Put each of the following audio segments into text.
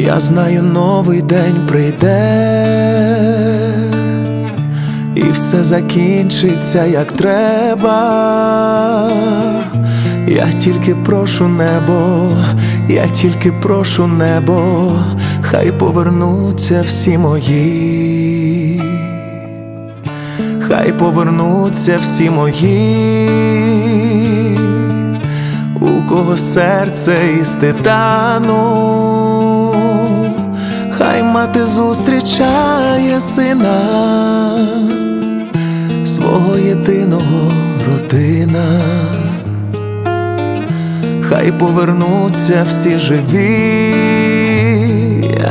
Я знаю, новий день прийде, і все закінчиться як треба. Я тільки прошу небо, я тільки прошу небо, хай повернуться всі мої, хай повернуться всі мої, у кого серце із титану, мати зустрічає сина свого єдиного родина. Хай повернуться всі живі,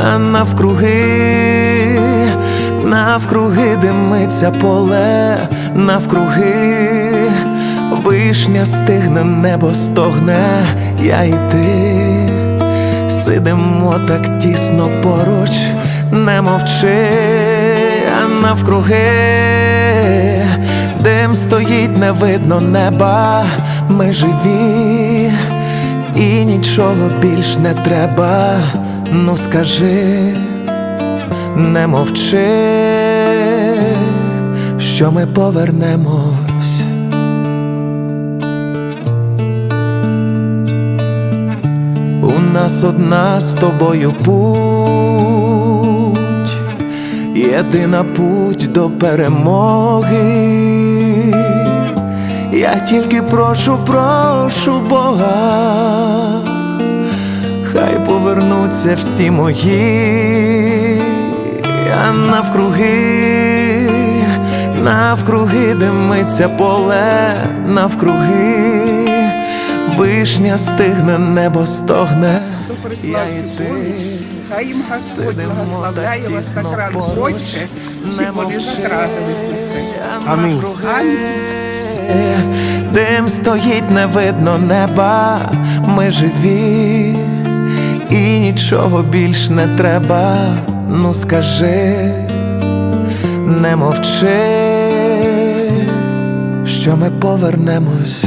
а навкруги, навкруги димиться поле, навкруги вишня стигне, небо стогне, я і ти сидимо так тісно поруч, не мовчи, а навкруги дим стоїть, не видно неба, ми живі, і нічого більш не треба. Ну скажи, не мовчи, що ми повернемось. Нас одна з тобою путь, єдина путь до перемоги. Я тільки прошу, прошу Бога, хай повернуться всі мої, а навкруги, навкруги димиться поле, навкруги. Вишня стигне, небо стогне, я і ти. хай їм Господь благословляє вас поруч, Отче, не вони затратились на це. Амінь. Дим стоїть, не видно неба, ми живі, і нічого більш не треба. Ну скажи, не мовчи, що ми повернемось.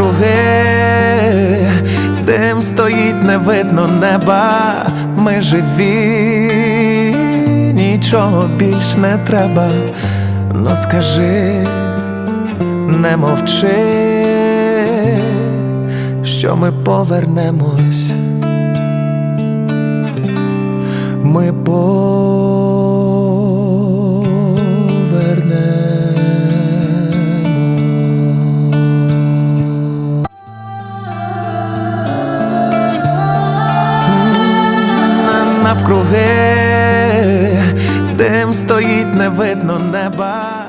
Навкруги, дим стоїть, не видно неба, ми живі, нічого більш не треба. Ну скажи, не мовчи, що ми повернемось. Ми повернемо. Навкруги дим стоїть, не видно неба.